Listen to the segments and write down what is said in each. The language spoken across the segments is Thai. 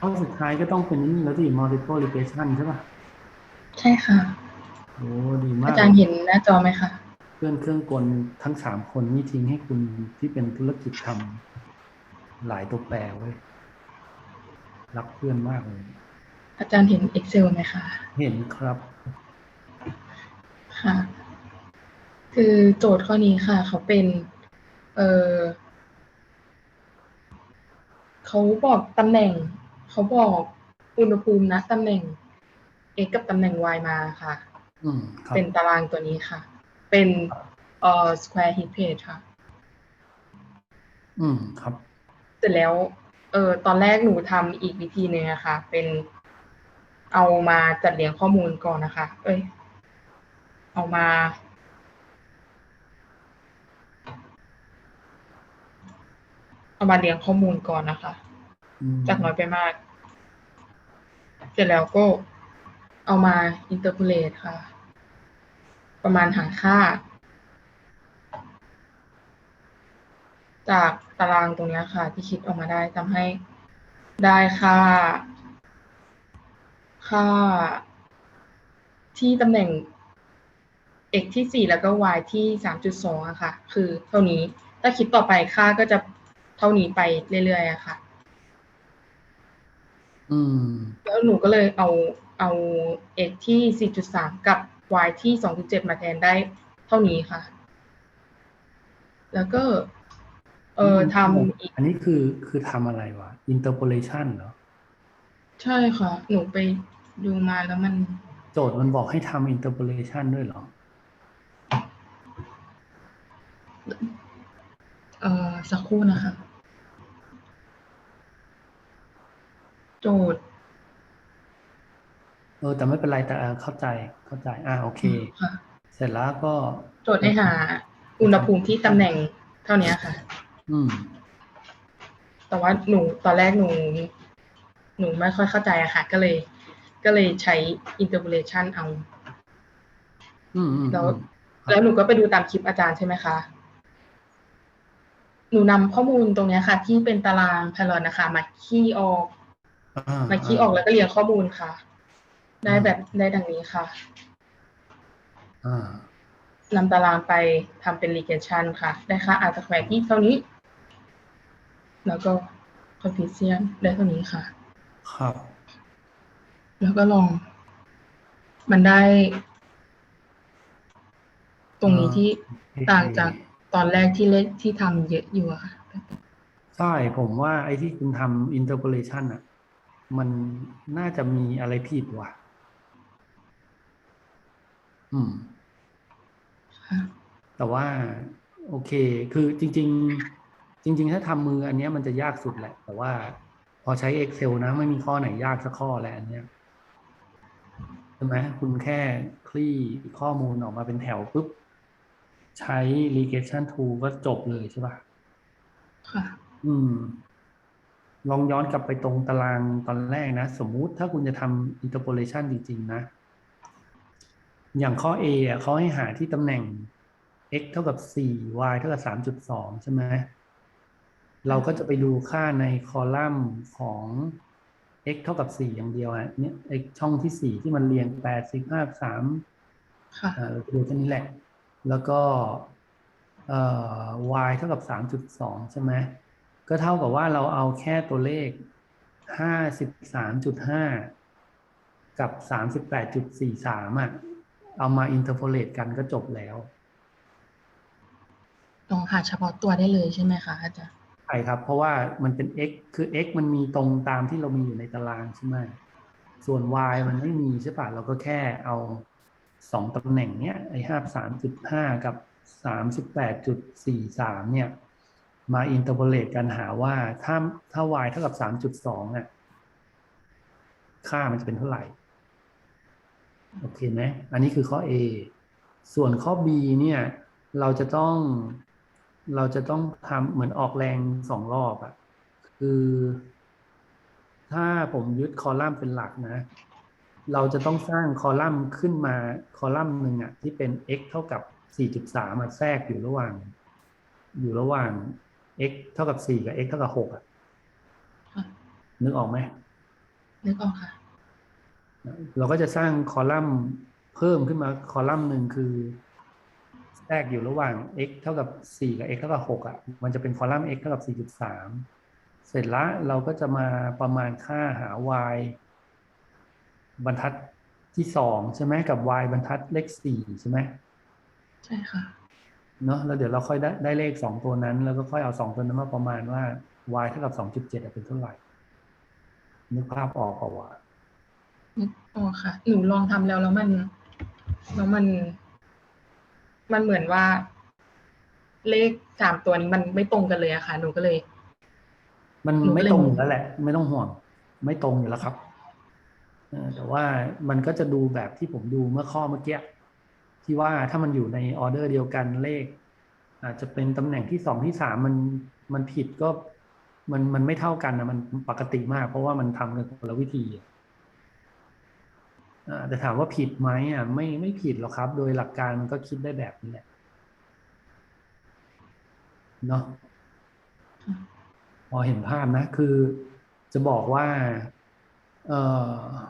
ข้อสุดท้ายก็ต้องเป็นนี่แล้วที่ multiple regression ใช่ป่ะ ใช่ค่ะ โอ้ดีมาอากจารย์เห็นหน้าจอไหมคะ เพื่อนเครื่องกลทั้งสามคนนี่ทิ้งให้คุณที่เป็นธุรกิจทำหลายตัวแปรไว้ยรักเพื่อนมากเลย อาจารย์เห็น Excel ไหมคะ เห็นครับ ค่ะ คือโจทย์ข้อนี้ค่ะ เขาเป็น เออเขาบอกตำแหน่ง เขาบอกอุณหภูมินะตำแหน่ง x กับตำแหน่ง y มาค่ะอืมครับเป็นตารางตัวนี้ค่ะ เป็นเอ่อ square heat plate ค่ะ อืมครับ เสร็จแล้ว เออตอนแรกหนูทำอีกวิธีหนึ่งอะค่ะ เป็นเอามาจัดเรียงข้อมูลก่อนนะคะ เอ้ย เอามา เอามาเรียงข้อมูลก่อนนะคะอืม จากน้อยไปมาก เสร็จแล้วก็เอามา interpolate ค่ะ ประมาณหาค่า จากตารางตรงนี้ค่ะ ที่คิดออกมาได้ทำให้ได้ค่า ค่า ที่ตำแหน่ง x ที่สี่แล้วก็ y ที่สามจุดสองอะค่ะ คือเท่านี้ ถ้าคิดต่อไปค่าก็จะเท่านี้ไปเรื่อยๆอะค่ะ แล้วหนูก็เลยเอาเอา x ที่ 4.3 กับ y ที่ 2.7 มาแทนได้เท่านี้ค่ะ แล้วก็ เออทำอีก อันนี้คือคือทำอะไรวะ interpolation เหรอ ใช่ค่ะ หนูไปดูมาแล้วมัน โจทย์มันบอกให้ทำ interpolation ด้วยเหรอ เออสักครู่นะคะ โจทย์ เออ แต่ไม่เป็นไรแต่เออเข้าใจเข้าใจ อ่าโอเค ค่ะ เสร็จแล้วก็ โจทย์ให้หา อุณหภูมิที่ตำแหน่งเท่านี้ค่ะ อืม แต่ว่าหนูตอนแรกหนู หนูไม่ค่อยเข้าใจอะค่ะ ก็เลย ก็เลยใช้ interpolation เอา อืมอืมแล้ว อืมแล้วหนูก็ไปดูตามคลิปอาจารย์ใช่ไหมคะ หนูนำข้อมูลตรงเนี้ยค่ะ ที่เป็นตารางพลอนนะคะ มาคี่ออก อ่ามาคี่ออกแล้วก็เรียงข้อมูลค่ะ ได้แบบได้ดังนี้ค่ะอ่านำตารางไปทำเป็น regression ค่ะ ได้ค่า r square ที่เท่านี้ แล้วก็ coefficient ได้เท่านี้ค่ะ ครับ แล้วก็ลอง มันได้ ตรงนี้ที่ต่างจากตอนแรกที่เลขที่ทำเยอะอยู่อะค่ะ ใช่ ผมว่าไอ้ที่คุณทำ interpolation อะ มันน่าจะมีอะไรผิดว่ะ อืมค่ะแต่ว่า โอเค คือจริง ๆ จริง ๆ ถ้าทำมืออันเนี้ยมันจะยากสุดแหละ แต่ว่า พอใช้ Excel นะ ไม่มีข้อไหนยากสักข้อแล้วอันเนี้ยใช่ไหมคุณแค่คลี่ข้อมูลออกมาเป็นแถวปุ๊บ ใช้ regression tool ก็จบเลยใช่ป่ะ ค่ะ อืม ลองย้อนกลับไปตรงตารางตอนแรกนะ สมมุติถ้าคุณจะทำ interpolation จริง ๆ นะ อย่างข้อ A อะเขาให้หาที่ตำแหน่ง x เท่ากับ 4 y เท่ากับ 3.2 ใช่ไหม เราก็จะไปดูค่าในคอลัมน์ของ x เท่ากับ 4 อย่างเดียวอะเนี่ยไอช่องที่ 4 ที่มันเรียง 8 15 3ค่ะอ่าเราจะดูแค่นี้แหละ แล้วก็เอ่อ y เท่ากับ 3.2 ใช่ไหม ก็เท่ากับว่าเราเอาแค่ตัวเลข 53.5 กับ 38.43 อะ เอามา interpolate กันก็จบแล้วลองหาเฉพาะตัวได้เลยใช่ไหมคะอาจารย์ใช่ครับ เพราะว่ามันเป็น x คือ x มันมีตรงตามที่เรามีอยู่ในตารางใช่ไหมส่วน y มันไม่มีใช่ปะเราก็แค่เอาสองตำแหน่งเนี้ยไอ้ห้าสามจุดห้ากับสามสิบแปดจุดสี่สามเนี่ย มาอินเตอร์โพเลตกันหาว่าถ้าถ้า y เท่ากับสามจุดสองอะค่ามันจะเป็นเท่าไหร่ โอเคไหมอันนี้คือข้อ A ส่วนข้อ B เนี่ย เราจะต้องเราจะต้องทำเหมือนออกแรงสองรอบอะคือ ถ้าผมยึดคอลัมน์เป็นหลักนะ เราจะต้องสร้างคอลัมน์ขึ้นมาคอลัมน์หนึ่งอะที่เป็น x เท่ากับ 4.3มาแทรกอยู่ระหว่าง อยู่ระหว่าง x เท่ากับ4กับ x เท่ากับ6อะค่ะนึกออกไหมนึกออกค่ะ เราก็จะสร้างคอลัมน์เพิ่มขึ้นมาคอลัมน์หนึ่งคือแทรกอยู่ระหว่าง x เท่ากับ4กับ x เท่ากับ6อะ มันจะเป็นคอลัมน์ x เท่ากับ4.3เสร็จละเราก็จะมาประมาณค่าหา y บรรทัดที่2ใช่ไหมกับ y บรรทัดเลข4ใช่ไหมใช่ค่ะ เนาะแล้วเดี๋ยวเราค่อยได้ได้เลข2ตัวนั้น แล้วก็ค่อยเอา2ตัวนั้นมาประมาณว่า y เท่ากับ2.7อะเป็นเท่าไหร่นึกภาพออกเปล่าวะนึกออกค่ะ หนูลองทำแล้วแล้วมันแล้วมัน มันเหมือนว่า เลขสามตัวนี้มันไม่ตรงกันเลยอะค่ะ หนูก็เลย มันหนูก็ไม่เลยตรงงองยู่แล้วแหละ ไม่ต้องห่วง ไม่ตรงอยู่แล้วครับเออแต่ว่ามันก็จะดูแบบที่ผมดูเมื่อข้อเมื่อกี้ ที่ว่าถ้ามันอยู่ในออเดอร์เดียวกันเลข อาจจะเป็นตำแหน่งที่สองที่สามมันมันผิดก็มันมันไม่เท่ากันนะมันปกติมาก เพราะว่ามันทำกันคนละวิธีแต่ถามว่าผิดไหมอะไม่ไม่ผิดหรอกครับ โดยหลักการมันก็คิดได้แบบนี้แหละเนาะพอเห็นภาพนะ คือจะบอกว่า เออ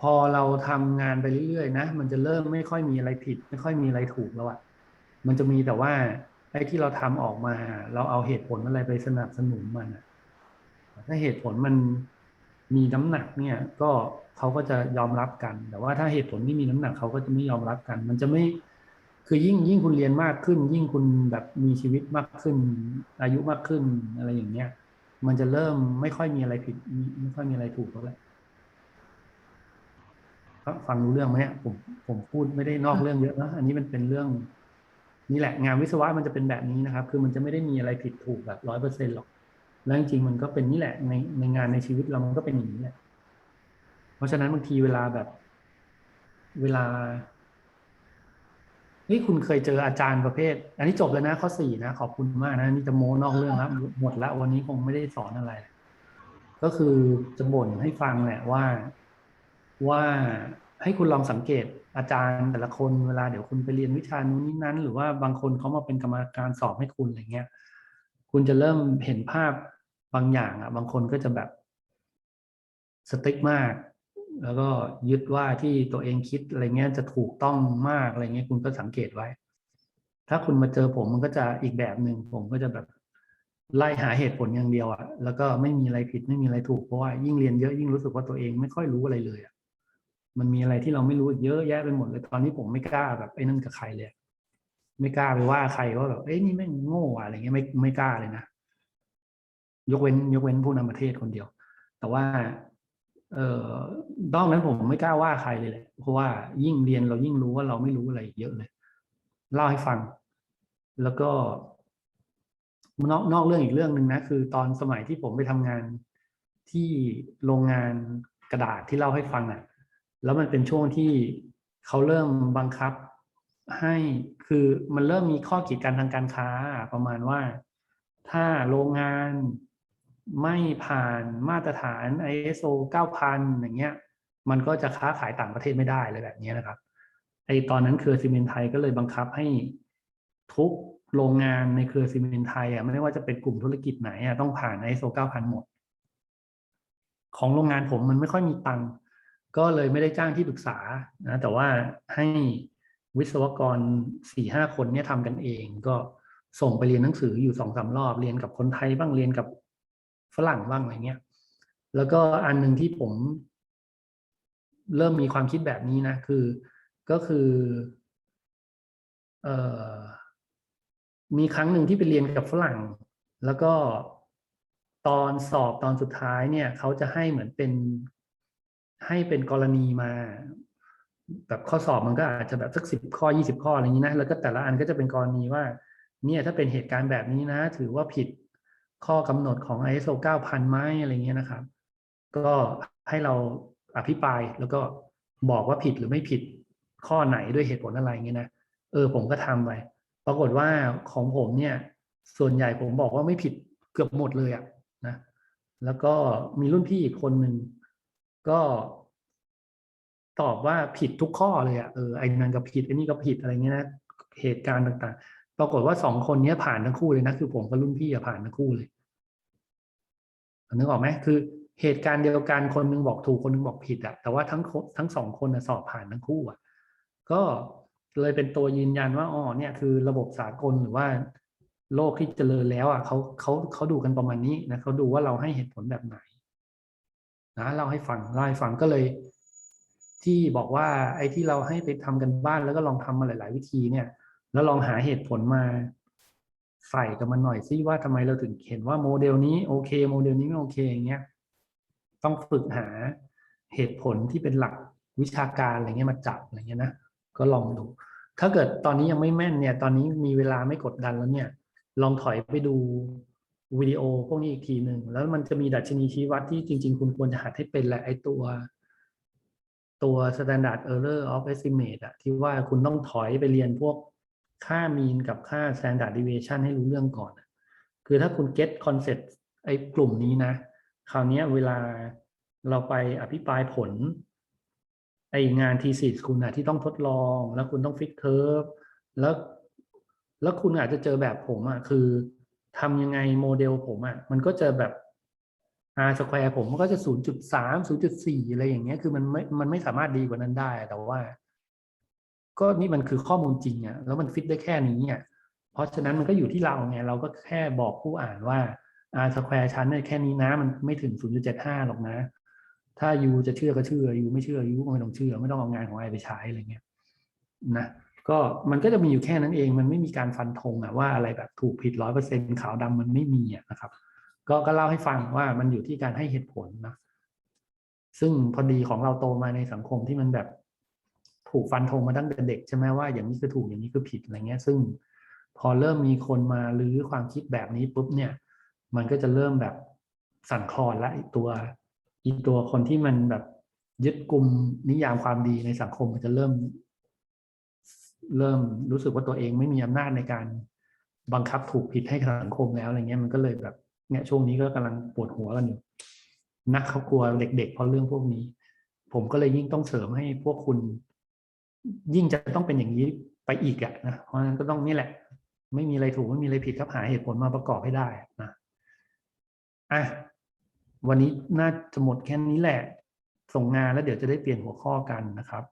พอเราทำงานไปเรื่อยๆนะมันจะเริ่มไม่ค่อยมีอะไรผิด ไม่ค่อยมีอะไรถูกแล้วอะมันจะมีแต่ว่าไอ้ที่เราทำออกมา เราเอาเหตุผลอะไรไปสนับสนุนมันอะถ้าเหตุผลมันมีน้ำหนักเนี่ย ก็เขาก็จะยอมรับกัน แต่ว่าถ้าเหตุผลที่มีน้ำหนักเขาก็จะไม่ยอมรับกัน มันจะไม่คือยิ่งยิ่งคุณเรียนมากขึ้น ยิ่งคุณแบบมีชีวิตมากขึ้น อายุมากขึ้นอะไรอย่างเงี้ย มันจะเริ่มไม่ค่อยมีอะไรผิด ไม่ค่อยมีอะไรถูกแล้วแหละ ฟังรู้เรื่องไหมเนี่ยผมผมพูดไม่ได้นอกเรื่องเยอะนะอันนี้มันเป็นเรื่อง นี่แหละงานวิศวะมันจะเป็นแบบนี้นะครับ คือมันจะไม่ได้มีอะไรผิดถูกแบบร้อยเปอร์เซ็นหรอกแล้วจริงๆมันก็เป็นนี่แหละในในงานในชีวิตเรามันก็เป็นอย่างนี้แหละเพราะฉะนั้นบางทีเวลาแบบ เวลาเฮ้ยคุณเคยเจออาจารย์ประเภท อันนี้จบแล้วนะข้อสี่นะขอบคุณมากนะนี่จะโม้นอกเรื่องแล้วหมดแล้ววันนี้คงไม่ได้สอนอะไร ก็คือจะบ่นให้ฟังแหละว่า ว่าให้คุณลองสังเกตอาจารย์แต่ละคนเวลาเดี๋ยวคุณไปเรียนวิชานู้นนี้นั้น หรือว่าบางคนเขามาเป็นกรรมการสอบให้คุณอะไรเงี้ย คุณจะเริ่มเห็นภาพบางอย่างอะ บางคนก็จะแบบสติ๊กมาก แล้วก็ยึดว่าที่ตัวเองคิดอะไรเงี้ยจะถูกต้องมากอะไรเงี้ยคุณก็สังเกตไว้ ถ้าคุณมาเจอผมมันก็จะอีกแบบหนึ่งผมก็จะแบบไล่หาเหตุผลอย่างเดียวอะแล้วก็ไม่มีอะไรผิดไม่มีอะไรถูกเพราะว่ายิ่งเรียนเยอะยิ่งรู้สึกว่าตัวเองไม่ค่อยรู้อะไรเลยอะ มันมีอะไรที่เราไม่รู้อีกเยอะแยะไปหมดเลยตอนนี้ผมไม่กล้าแบบไอ้นั่นกับใครเลย ไม่กล้าไปว่าใครว่าแบบเอ้ยนี่แม่งโง่อะอะไรเงี้ยไม่ไม่กล้าเลยนะยกเว้น ยกเว้นผู้นำประเทศคนเดียว แต่ว่า เอ่อนอกนั้นผมไม่กล้าว่าใครเลยแหละเพราะว่ายิ่งเรียนเรายิ่งรู้ว่าเราไม่รู้อะไรเยอะเลย เล่าให้ฟัง แล้วก็นอกนอกเรื่องอีกเรื่องหนึ่งนะคือตอนสมัยที่ผมไปทำงานที่โรงงานกระดาษที่เล่าให้ฟังอะ่ะ แล้วมันเป็นช่วงที่เขาเริ่มบังคับให้คือมันเริ่มมีข้อกีดกันทางการค้าประมาณว่า ถ้าโรงงานไม่ผ่านมาตรฐาน ISO 9000 อย่างเงี้ย มันก็จะค้าขายต่างประเทศไม่ได้เลยแบบนี้นะครับไอตอนนั้นเครือซีเมนต์ไทยก็เลยบังคับให้ทุกโรงงานในเครือซีเมนต์ไทยอะไม่ว่าจะเป็นกลุ่มธุรกิจไหนอะต้องผ่าน ISO 9000 หมด ของโรงงานผมมันไม่ค่อยมีตังค์ ก็เลยไม่ได้จ้างที่ปรึกษานะแต่ว่าให้วิศวกรสี่ห้าคนเนี่ยทำกันเองก็ส่งไปเรียนหนังสืออยู่สองสามรอบเรียนกับคนไทยบ้างเรียนกับฝรั่งบ้างอะไรเงี้ย แล้วก็อันหนึ่งที่ผม เริ่มมีความคิดแบบนี้นะ คือก็คือเอ่อมีครั้งหนึ่งที่ไปเรียนกับฝรั่ง แล้วก็ตอนสอบตอนสุดท้ายเนี่ย เขาจะให้เหมือนเป็น ให้เป็นกรณีมาแบบข้อสอบมันก็อาจจะแบบสักสิบข้อยี่สิบข้ออะไรอย่างนี้นะแล้วก็แต่ละอันก็จะเป็นกรณีว่า เนี่ยถ้าเป็นเหตุการณ์แบบนี้นะ ถือว่าผิดข้อกำหนดของ ISO 9000ไหมอะไรเงี้ยนะครับ ก็ให้เราอภิปรายแล้วก็บอกว่าผิดหรือไม่ผิดข้อไหนด้วยเหตุผลอะไรเงี้ยนะเออผมก็ทำไปปรากฏว่าของผมเนี่ย ส่วนใหญ่ผมบอกว่าไม่ผิดเกือบหมดเลยอะนะแล้วก็มีรุ่นพี่อีกคนหนึ่ง ก็ตอบว่าผิดทุกข้อเลยอะเออไอ้นั่นก็ผิดไอ้นี่ก็ผิดอะไรเงี้ยนะเหตุการณ์ต่าง ๆ ปรากฏว่าสองคนนี้ผ่านทั้งคู่เลยนะคือผมกับรุ่นพี่อะผ่านทั้งคู่เลยนึกออกไหมคือ เหตุการณ์เดียวกันคนหนึงบอกถูกคนหนึงบอกผิดอะแต่ว่าทั้งทั้งสองคนนะสอบผ่านทั้งคู่อะก็เลยเป็นตัวยืนยันว่าอ๋อเนี่ยคือระบบสากลหรือว่าโลกที่เจริญแล้วอะเขาเขาเขาดูกันประมาณนี้นะเขาดูว่าเราให้เหตุผลแบบไหน นะเล่าให้ฟังเล่าให้ฟังก็เลย ที่บอกว่าไอ้ที่เราให้ไปทำกันบ้านแล้วก็ลองทำมาหลาย ๆ วิธีเนี่ย แล้วลองหาเหตุผลมาใส่กับมันหน่อยซิว่าทำไมเราถึงเห็นว่าโมเดลนี้โอเค โมเดลนี้ไม่โอเคอย่างเงี้ยต้องฝึกหาเหตุผลที่เป็นหลักวิชาการอะไรเงี้ยมาจับอะไรเงี้ยนะก็ลองดู ถ้าเกิดตอนนี้ยังไม่แม่นเนี่ย ตอนนี้มีเวลาไม่กดดันแล้วเนี่ย ลองถอยไปดู วิดีโอพวกนี้อีกทีหนึ่งแล้วมันจะมีดัชนีชี้วัดที่จริง ๆ คุณควรจะหัดให้เป็นแหละไอตัวตัว standard error of estimate อะที่ว่าคุณต้องถอยไปเรียนพวกค่า mean กับค่า standard deviation ให้รู้เรื่องก่อน คือถ้าคุณ get concept ไอ้กลุ่มนี้นะ คราวนี้เวลาเราไปอภิปรายผล ไองาน thesis คุณอะที่ต้องทดลอง แล้วคุณต้อง fix curve แล้ว แล้วคุณอาจจะเจอแบบผมอะคือ ทำยังไงโมเดลผมอะมันก็จะแบบ r square ผมมันก็จะ 0.3 0.4 อะไรอย่างเงี้ย คือมันไม่มันไม่สามารถดีกว่านั้นได้ แต่ว่า ก็นี่มันคือข้อมูลจริงอะแล้วมันฟิตได้แค่นี้อะเพราะฉะนั้นมันก็อยู่ที่เราไงเราก็แค่บอกผู้อ่านว่า r square ชั้นเนี่ยแค่นี้นะ มันไม่ถึง 0.75 หรอกนะ ถ้ายูจะเชื่อก็เชื่อยูไม่เชื่อยูก็ไม่ต้องเชื่อ ไม่ต้องเอางานของไอไปใช้อะไรเงี้ยนะ ก็มันก็จะมีอยู่แค่นั้นเอง มันไม่มีการฟันธงอะว่าอะไรแบบถูกผิดร้อยเปอร์เซ็นขาวดำมันไม่มีอะนะครับ ก็ก็เล่าให้ฟังว่ามันอยู่ที่การให้เหตุผลนะซึ่งพอดีของเราโตมาในสังคมที่มันแบบถูกฟันธงมาตั้งแต่เด็กใช่ไหมว่าอย่างนี้คือถูกอย่างนี้คือผิดอะไรเงี้ย ซึ่งพอเริ่มมีคนมาลื้อความคิดแบบนี้ปุ๊บเนี่ย มันก็จะเริ่มแบบสั่นคลอนละอีตัวอีตัวคนที่มันแบบยึดกลุ่มนิยามความดีในสังคมมันจะเริ่ม เริ่มรู้สึกว่าตัวเองไม่มีอำนาจในการบังคับถูกผิดให้สังคมแล้วอะไรเงี้ยมันก็เลยแบบเนี่ยช่วงนี้ก็กำลังปวดหัวกันอยู่นักเขากลัวเด็กๆเพราะเรื่องพวกนี้ ผมก็เลยยิ่งต้องเสริมให้พวกคุณ ยิ่งจะต้องเป็นอย่างนี้ไปอีกอะนะเพราะฉะนั้นก็ต้องนี่แหละ ไม่มีอะไรถูกไม่มีอะไรผิดครับหาเหตุผลมาประกอบให้ได้นะอะวันนี้น่าจะหมดแค่นี้แหละ ส่งงานแล้วเดี๋ยวจะได้เปลี่ยนหัวข้อกันนะครับ